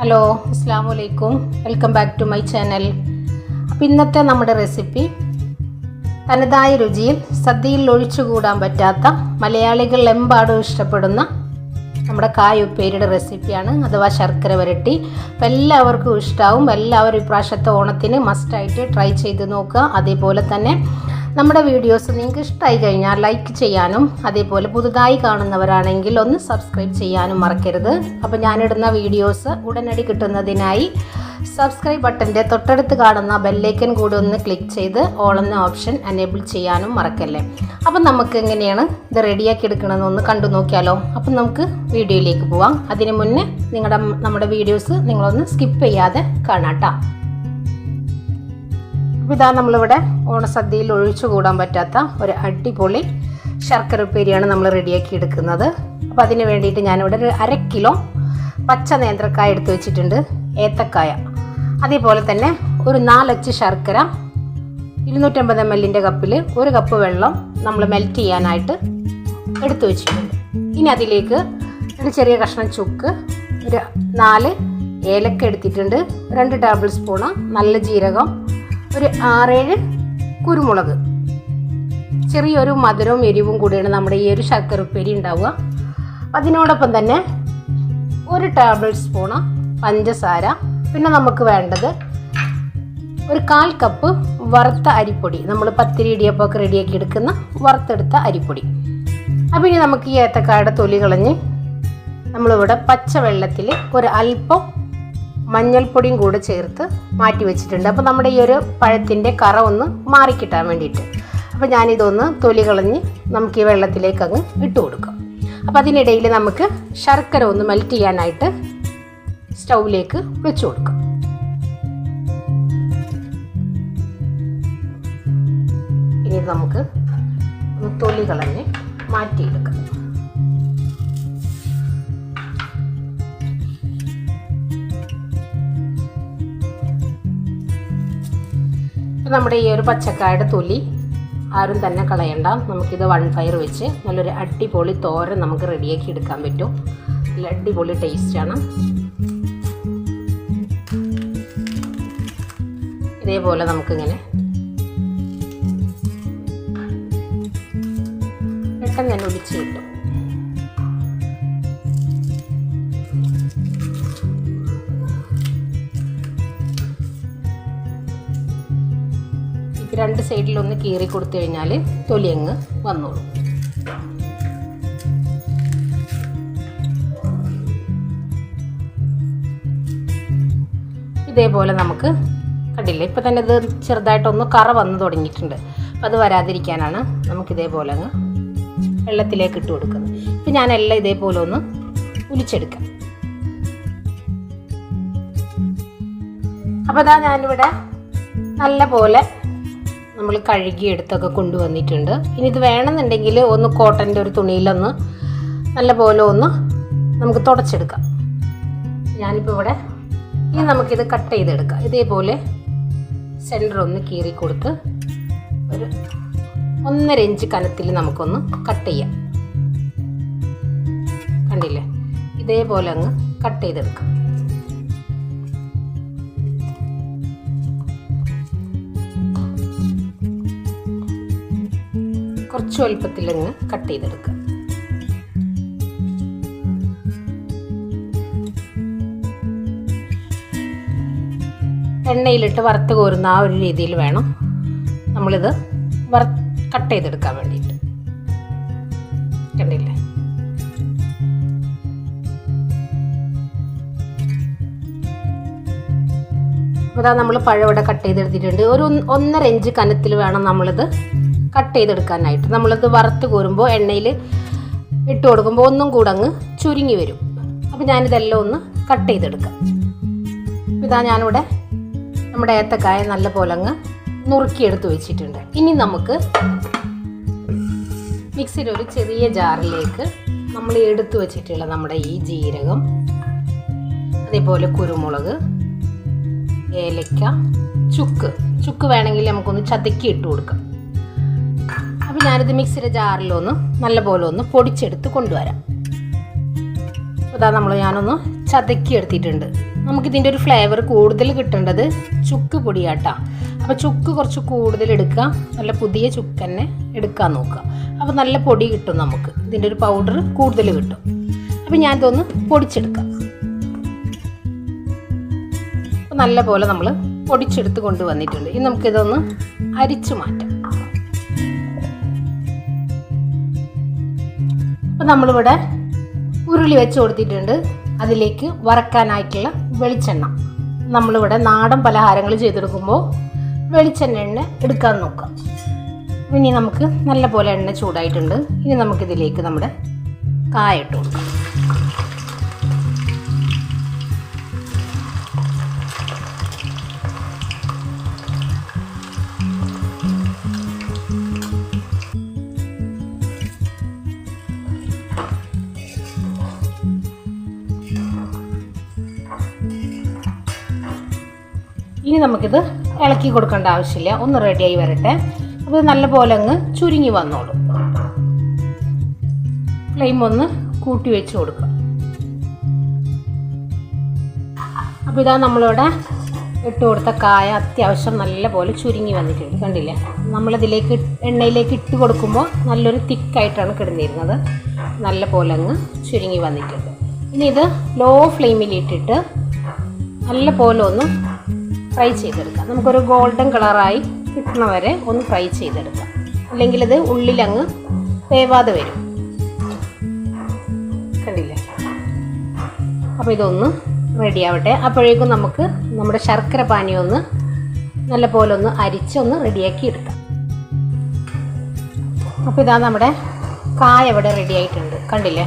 Hello അസ്സാം വലൈക്കും welcome back to my channel. അപ്പം ഇന്നത്തെ നമ്മുടെ റെസിപ്പി തനതായ രുചിയിൽ സദ്യയിൽ ഒഴിച്ചുകൂടാൻ പറ്റാത്ത മലയാളികൾ എമ്പാടും ഇഷ്ടപ്പെടുന്ന നമ്മുടെ കായ ഉപ്പേരിയുടെ റെസിപ്പിയാണ്. അഥവാ ശർക്കര വരട്ടി. അപ്പം എല്ലാവർക്കും ഇഷ്ടമാവും എല്ലാവരും ഇപ്രാവശ്യത്തെ ഓണത്തിന് മസ്റ്റായിട്ട് ട്രൈ ചെയ്ത് നോക്കുക. അതേപോലെ തന്നെ നമ്മുടെ വീഡിയോസ് നിങ്ങൾക്ക് ഇഷ്ടമായി കഴിഞ്ഞാൽ ലൈക്ക് ചെയ്യാനും അതേപോലെ പുതുതായി കാണുന്നവരാണെങ്കിൽ ഒന്ന് സബ്സ്ക്രൈബ് ചെയ്യാനും മറക്കരുത്. അപ്പോൾ ഞാനിടുന്ന വീഡിയോസ് ഉടനടി കിട്ടുന്നതിനായി സബ്സ്ക്രൈബ് ബട്ടന്റെ തൊട്ടടുത്ത് കാണുന്ന ബെല്ലൈക്കൻ കൂടി ഒന്ന് ക്ലിക്ക് ചെയ്ത് ഓൾ എന്ന ഓപ്ഷൻ എനേബിൾ ചെയ്യാനും മറക്കല്ലേ. അപ്പം നമുക്ക് എങ്ങനെയാണ് ഇത് റെഡിയാക്കി എടുക്കണമെന്നൊന്ന് കണ്ടു നോക്കിയാലോ. അപ്പം നമുക്ക് വീഡിയോയിലേക്ക് പോവാം. അതിന് മുന്നേ നിങ്ങളുടെ നമ്മുടെ വീഡിയോസ് നിങ്ങളൊന്ന് സ്കിപ്പ് ചെയ്യാതെ കാണാട്ടോ അപ്പോൾ ഇതാ നമ്മളിവിടെ ഓണസദ്യയിൽ ഒഴിച്ചു കൂടാൻ പറ്റാത്ത ഒരു അടിപൊളി ശർക്കര ഉപ്പേരിയാണ് നമ്മൾ റെഡിയാക്കി എടുക്കുന്നത്. അപ്പോൾ അതിന് വേണ്ടിയിട്ട് ഞാനിവിടെ ഒരു അര കിലോ പച്ച നേന്ത്രക്കായ എടുത്ത് വെച്ചിട്ടുണ്ട് ഏത്തക്കായ. അതേപോലെ തന്നെ ഒരു നാലച്ച് ശർക്കര ഇരുന്നൂറ്റമ്പത് എം എല്ലിന്റെ കപ്പിൽ ഒരു കപ്പ് വെള്ളം നമ്മൾ മെൽറ്റ് ചെയ്യാനായിട്ട് എടുത്തു വെച്ചിട്ടുണ്ട്. ഇനി അതിലേക്ക് ഒരു ചെറിയ കഷ്ണം ചുക്ക് ഒരു നാല് ഏലക്ക എടുത്തിട്ടുണ്ട് രണ്ട് ടേബിൾ സ്പൂണ് നല്ല ജീരകം ഒരു ആറേഴ് കുരുമുളക്. ചെറിയൊരു മധുരവും എരിവും കൂടിയാണ് നമ്മുടെ ഈ ഒരു ശർക്കര ഉപ്പേരി ഉണ്ടാവുക. അതിനോടൊപ്പം തന്നെ ഒരു ടേബിൾ സ്പൂണ് പഞ്ചസാര. പിന്നെ നമുക്ക് വേണ്ടത് ഒരു കാൽ കപ്പ് വറുത്ത അരിപ്പൊടി. നമ്മൾ പത്തിരി ഇടിയപ്പമൊക്കെ റെഡിയാക്കി എടുക്കുന്ന വറുത്തെടുത്ത അരിപ്പൊടി. അപ്പോൾ ഇനി നമുക്ക് ഈ ഏത്തക്കായുടെ തൊലി കളഞ്ഞ് നമ്മളിവിടെ പച്ചവെള്ളത്തിൽ ഒരു അല്പം മഞ്ഞൾപ്പൊടിയും കൂടെ ചേർത്ത് മാറ്റി വെച്ചിട്ടുണ്ട്. അപ്പോൾ നമ്മുടെ ഈ ഒരു പഴത്തിന്റെ കറ ഒന്ന് മാറിക്കിട്ടാൻ വേണ്ടിയിട്ട്. അപ്പോൾ ഞാനിതൊന്ന് തൊലി കളഞ്ഞ് നമുക്ക് ഈ വെള്ളത്തിലേക്ക് അങ്ങ് ഇട്ട് കൊടുക്കാം. അപ്പോൾ അതിനിടയിൽ നമുക്ക് ശർക്കര ഒന്ന് മെൽറ്റ് ചെയ്യാനായിട്ട് സ്റ്റൗവിലേക്ക് വെച്ച് കൊടുക്കാം. ഇനി നമുക്ക് തൊലി കളഞ്ഞ് മാറ്റിയെടുക്കാം. നമ്മുടെ ഈ ഒരു പച്ചക്കായുടെ തൊലി ആരും തന്നെ കളയണ്ട. നമുക്കിത് വൺ ഫയർ വെച്ച് നല്ലൊരു അടിപൊളി തോരൻ നമുക്ക് റെഡിയാക്കി എടുക്കാൻ പറ്റും. നല്ല അടിപൊളി ടേസ്റ്റാണ് ഇതേപോലെ നമുക്കിങ്ങനെ പെട്ടെന്ന് തന്നെ ഒടിച്ച് കിട്ടും രണ്ട് സൈഡിലൊന്ന് കീറി കൊടുത്തു കഴിഞ്ഞാൽ തൊലി അങ്ങ് വന്നോളും. ഇതേപോലെ നമുക്ക് കണ്ടില്ലേ? ഇപ്പം തന്നെ ഇത് ചെറുതായിട്ടൊന്ന് കറ വന്ന് തുടങ്ങിയിട്ടുണ്ട്. അപ്പം അത് വരാതിരിക്കാനാണ് നമുക്കിതേപോലെ അങ്ങ് വെള്ളത്തിലേക്ക് ഇട്ട് കൊടുക്കുന്നത്. ഇപ്പം ഞാനെല്ലാം ഇതേപോലെ ഒന്ന് ഉലിച്ചെടുക്കാം. അപ്പോൾ അതാ ഞാനിവിടെ നല്ല പോലെ നമ്മൾ കഴുകി എടുത്തൊക്കെ കൊണ്ടുവന്നിട്ടുണ്ട്. ഇനി ഇത് വേണമെന്നുണ്ടെങ്കിൽ ഒന്ന് കോട്ടന്റെ ഒരു തുണിയിലൊന്ന് നല്ല പോലെ ഒന്ന് നമുക്ക് തുടച്ചെടുക്കാം. ഞാനിപ്പോൾ ഇവിടെ ഇനി നമുക്കിത് കട്ട് ചെയ്തെടുക്കാം. ഇതേപോലെ സെന്റർ ഒന്ന് കീറി കൊടുത്ത് ഒരു ഒന്നര ഇഞ്ച് കനത്തിൽ നമുക്കൊന്ന് കട്ട് ചെയ്യാം. കണ്ടില്ലേ? ഇതേപോലെ അങ്ങ് കട്ട് ചെയ്തെടുക്കാം. കുറച്ച് വലുപ്പത്തിൽ അങ്ങ് കട്ട് ചെയ്തെടുക്കുക. എണ്ണയിലിട്ട് വറുത്ത് കോരുന്ന ആ ഒരു രീതിയിൽ വേണം നമ്മളിത് വറ കട്ട് ചെയ്തെടുക്കാൻ വേണ്ടിയിട്ട്. കണ്ടില്ലേ? അപ്പോൾ നമ്മൾ പഴം ഇവിടെ കട്ട് ചെയ്തെടുത്തിട്ടുണ്ട്. ഒരു ഒന്നര ഇഞ്ച് കനത്തിൽ വേണം നമ്മളിത് കട്ട് ചെയ്തെടുക്കാനായിട്ട്. നമ്മളത് വറുത്ത് കോരുമ്പോൾ എണ്ണയിൽ ഇട്ട് കൊടുക്കുമ്പോൾ ഒന്നും കൂടെ അങ്ങ് ചുരുങ്ങി വരും. അപ്പോൾ ഞാനിതെല്ലാം ഒന്ന് കട്ട് ചെയ്തെടുക്കാം. ഇതാ ഞാനിവിടെ നമ്മുടെ ഏത്തക്കായ നല്ല പോലെ അങ്ങ് നുറുക്കിയെടുത്ത് വെച്ചിട്ടുണ്ട്. ഇനി നമുക്ക് മിക്സിയിൽ ഒരു ചെറിയ ജാറിലേക്ക് നമ്മൾ എടുത്തു വെച്ചിട്ടുള്ള നമ്മുടെ ഈ ജീരകം അതേപോലെ കുരുമുളക് ഏലക്ക ചുക്ക്. ചുക്ക് വേണമെങ്കിൽ നമുക്കൊന്ന് ചതക്കി ഇട്ട് കൊടുക്കാം. അപ്പോൾ ഞാനിത് മിക്സിയുടെ ജാറിലൊന്ന് നല്ലപോലെ ഒന്ന് പൊടിച്ചെടുത്ത് കൊണ്ടുവരാം. അതാ നമ്മൾ ഞാനൊന്ന് ചതക്കി എടുത്തിട്ടുണ്ട്. നമുക്കിതിന്റെ ഒരു ഫ്ലേവർ കൂടുതൽ കിട്ടേണ്ടത് ചുക്ക് പൊടിയാട്ടാ. അപ്പോൾ ചുക്ക് കുറച്ച് കൂടുതൽ എടുക്കുക. നല്ല പുതിയ ചുക്ക് തന്നെ എടുക്കാൻ നോക്കുക. അപ്പോൾ നല്ല പൊടി കിട്ടും നമുക്ക്. ഇതിന്റെ ഒരു പൗഡർ കൂടുതൽ കിട്ടും. അപ്പോൾ ഞാൻ ഇതൊന്ന് പൊടിച്ചെടുക്കാം. അപ്പോൾ നല്ല പോലെ നമ്മൾ പൊടിച്ചെടുത്ത് കൊണ്ടുവന്നിട്ടുണ്ട്. ഇനി നമുക്കിതൊന്ന് അരിച്ചു മാറ്റാം. നമ്മളിവിടെ ഉരുളി വെച്ച് കൊടുത്തിട്ടുണ്ട്. അതിലേക്ക് വറക്കാനായിട്ടുള്ള വെളിച്ചെണ്ണ. നമ്മളിവിടെ നാടൻ പലഹാരങ്ങൾ ചെയ്തെടുക്കുമ്പോൾ വെളിച്ചെണ്ണ എണ്ണ എടുക്കാൻ നോക്കാം. ഇനി നമുക്ക് നല്ല പോലെ എണ്ണ ചൂടായിട്ടുണ്ട്. ഇനി നമുക്കിതിലേക്ക് നമ്മുടെ കായ ഇട്ട് കൊടുക്കാം. ഇനി നമുക്കിത് ഇളക്കി കൊടുക്കേണ്ട ആവശ്യമില്ല. ഒന്ന് റെഡിയായി വരട്ടെ. അപ്പോൾ നല്ലപോലെ അങ്ങ് ചുരുങ്ങി വന്നോളൂ. ഫ്ലെയിം ഒന്ന് കൂട്ടി വെച്ച് കൊടുക്കുക. അപ്പോൾ ഇതാ നമ്മളിവിടെ ഇട്ട് കൊടുത്ത കായ അത്യാവശ്യം നല്ലപോലെ ചുരുങ്ങി വന്നിട്ടുണ്ട്. കണ്ടില്ലേ? നമ്മളിതിലേക്ക് എണ്ണയിലേക്ക് ഇട്ട് കൊടുക്കുമ്പോൾ നല്ലൊരു തിക്കായിട്ടാണ് കിടന്നിരുന്നത്. നല്ല പോലെ അങ്ങ് ചുരുങ്ങി വന്നിട്ടുണ്ട്. ഇനി ഇത് ലോ ഫ്ലെയിമിൽ ഇട്ടിട്ട് നല്ല പോലെ ഒന്ന് ഫ്രൈ ചെയ്തെടുക്കാം. നമുക്കൊരു ഗോൾഡൻ കളറായി കിട്ടണ വരെ ഒന്ന് ഫ്രൈ ചെയ്തെടുക്കാം. അല്ലെങ്കിൽ ഇത് ഉള്ളിലങ്ങ് വേവാതെ വരും. കണ്ടില്ലേ? അപ്പോൾ ഇതൊന്ന് റെഡി ആവട്ടെ. അപ്പോഴേക്കും നമുക്ക് നമ്മുടെ ശർക്കര പാനി ഒന്ന് നല്ല പോലെ ഒന്ന് അരിച്ചൊന്ന് റെഡിയാക്കി എടുക്കാം. അപ്പോൾ ഇതാ നമ്മുടെ കായ ഇവിടെ റെഡി ആയിട്ടുണ്ട്. കണ്ടില്ലേ?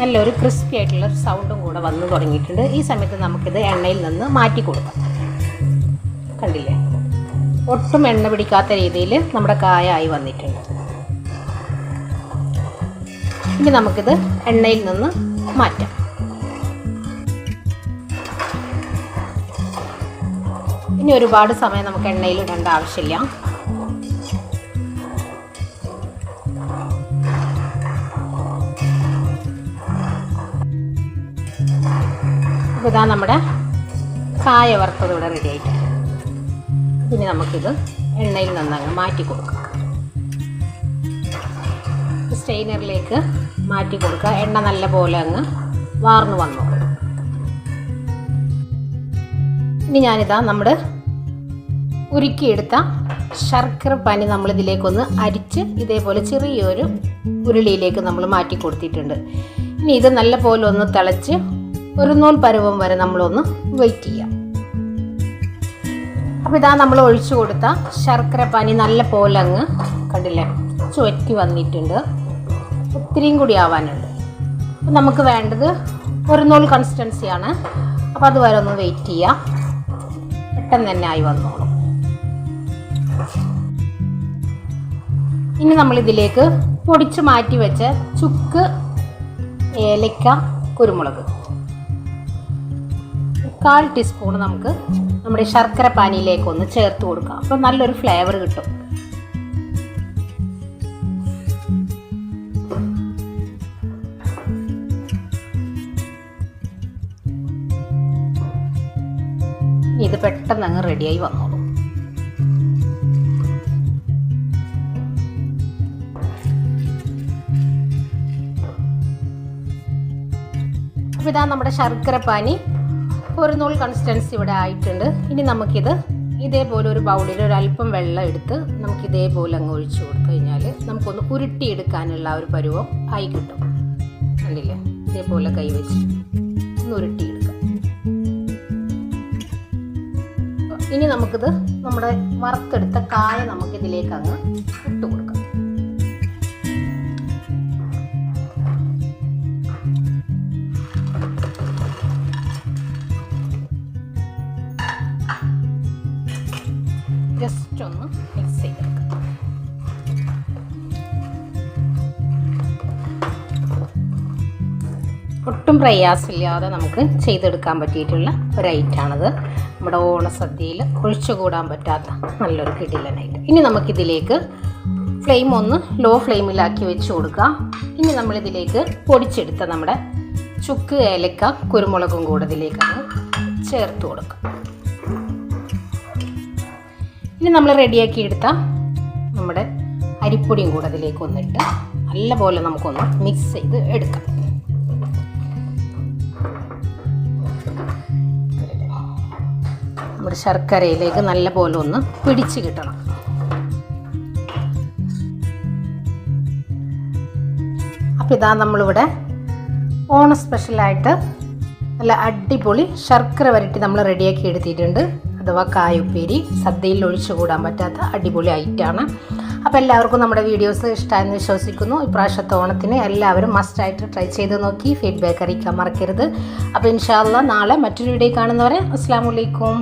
നല്ലൊരു ക്രിസ്പി ആയിട്ടുള്ള സൗണ്ടും കൂടെ വന്നു തുടങ്ങിയിട്ടുണ്ട്. ഈ സമയത്ത് നമുക്കിത് എണ്ണയിൽ നിന്ന് മാറ്റി കൊടുക്കാം. കണ്ടില്ലേ? ഒട്ടും എണ്ണ പിടിക്കാത്ത രീതിയിൽ നമ്മുടെ കായ ആയി വന്നിട്ടുണ്ട്. ഇനി നമുക്കിത് എണ്ണയിൽ നിന്ന് മാറ്റാം. ഇനി ഒരുപാട് സമയം നമുക്ക് എണ്ണയിൽ ഇടേണ്ട ആവശ്യമില്ല. അപ്പോൾ ഇതാ നമ്മുടെ കായ വറുത്തത് ഇവിടെ റെഡി ആയിട്ടുണ്ട്. ഇനി നമുക്കിത് എണ്ണയിൽ നന്നായി മാറ്റി കൊടുക്കാം. സ്റ്റെയിനറിലേക്ക് മാറ്റി കൊടുക്കുക. എണ്ണ നല്ല പോലെ അങ്ങ് വാർന്നു വന്നു. ഇനി ഞാനിതാ നമ്മുടെ ഉരുക്കിയെടുത്ത ശർക്കര പനി നമ്മളിതിലേക്കൊന്ന് അരിച്ച് ഇതേപോലെ ചെറിയൊരു ഉരുളിയിലേക്ക് നമ്മൾ മാറ്റി കൊടുത്തിട്ടുണ്ട്. ഇനി ഇത് നല്ല പോലെ ഒന്ന് തിളച്ച് ഒരു നൂൽ പരുവം വരെ നമ്മളൊന്ന് വെയിറ്റ് ചെയ്യാം. അപ്പോൾ ഇതാ നമ്മൾ ഒഴിച്ചു കൊടുത്ത ശർക്കര പനി നല്ല പോലെ അങ്ങ് കണ്ടില്ലേ ചുവറ്റി വന്നിട്ടുണ്ട്. ഒത്തിരിയും കൂടി ആവാനുണ്ട്. അപ്പം നമുക്ക് വേണ്ടത് ഒരു നൂൽ കൺസിസ്റ്റൻസിയാണ് അപ്പോൾ അതുവരെ ഒന്ന് വെയിറ്റ് ചെയ്യുക പെട്ടെന്ന് തന്നെ ആയി വന്നോളും. ഇനി നമ്മളിതിലേക്ക് പൊടിച്ച് മാറ്റി വെച്ച ചുക്ക് ഏലക്ക കുരുമുളക്. കാൽ ടീസ്പൂൺ നമുക്ക് നമ്മുടെ ശർക്കര പാനിയിലേക്ക് ഒന്ന് ചേർത്ത് കൊടുക്കാം. അപ്പോൾ നല്ലൊരു ഫ്ലേവർ കിട്ടും. ഇത് പെട്ടെന്ന് അങ്ങ് റെഡിയായി വന്നോളൂ. അപ്പോൾ ഇതാ നമ്മുടെ ശർക്കര പാനി. ഒരു നൂൽ കൺസിസ്റ്റൻസി ഇവിടെ ആയിട്ടുണ്ട്. ഇനി നമുക്കിത് ഇതേപോലെ ഒരു ബൗളിൽ ഒരു അല്പം വെള്ളം എടുത്ത് നമുക്ക് ഇതേപോലെ അങ്ങ് ഒഴിച്ചു കൊടുത്തു കഴിഞ്ഞാൽ നമുക്കൊന്ന് ഉരുട്ടിയെടുക്കാനുള്ള ഒരു പരുവം ആയി കിട്ടും. കണ്ടില്ലേ? ഇതേപോലെ കൈവച്ച് ഒന്ന് ഉരുട്ടിയെടുക്കാം. ഇനി നമുക്കിത് നമ്മുടെ വറുത്തെടുത്ത കായ നമുക്കിതിലേക്ക് അങ്ങ് ഇട്ട് ഒട്ടും പ്രയാസമില്ലാതെ നമുക്ക് ചെയ്തെടുക്കാൻ പറ്റിയിട്ടുള്ള ഒരു ഐറ്റാണിത്. നമ്മുടെ ഓണസദ്യയിൽ ഒഴിച്ചുകൂടാൻ പറ്റാത്ത നല്ലൊരു കിടിലനായിട്ട്. ഇനി നമുക്കിതിലേക്ക് ഫ്ലെയിം ഒന്ന് ലോ ഫ്ലെയിമിലാക്കി വെച്ച് കൊടുക്കുക. ഇനി നമ്മളിതിലേക്ക് പൊടിച്ചെടുത്ത നമ്മുടെ ചുക്ക് ഏലക്ക കുരുമുളകും കൂടെ ഇതിലേക്ക് ചേർത്ത് കൊടുക്കാം. ഇനി നമ്മൾ റെഡിയാക്കി എടുത്ത നമ്മുടെ അരിപ്പൊടിയും കൂടെ ഇതിലേക്ക് ഒന്നിട്ട് നല്ലപോലെ നമുക്കൊന്ന് മിക്സ് ചെയ്ത് എടുക്കാം. നമ്മുടെ ശർക്കരയിലേക്ക് നല്ലപോലെ ഒന്ന് പിടിച്ച് കിട്ടണം. അപ്പം ഇതാ നമ്മളിവിടെ ഓണ സ്പെഷ്യലായിട്ട് നല്ല അടിപൊളി ശർക്കര വരട്ടി നമ്മൾ റെഡിയാക്കി എടുത്തിട്ടുണ്ട്. അഥവാ കായുപ്പേരി സദ്യയിൽ ഒഴിച്ചു കൂടാൻ പറ്റാത്ത അടിപൊളി ഐറ്റാണ് അപ്പോൾ എല്ലാവർക്കും നമ്മുടെ വീഡിയോസ് ഇഷ്ടമായെന്ന് വിശ്വസിക്കുന്നു. ഇപ്രാവശ്യത്തെ ഓണത്തിന് എല്ലാവരും മസ്റ്റായിട്ട് ട്രൈ ചെയ്ത് നോക്കി. ഫീഡ്ബാക്ക് അറിയിക്കാൻ മറക്കരുത്. അപ്പോൾ ഇൻഷാല്ല നാളെ മറ്റൊരു വീഡിയോ കാണുന്നവരെ അസ്സാം വലൈക്കും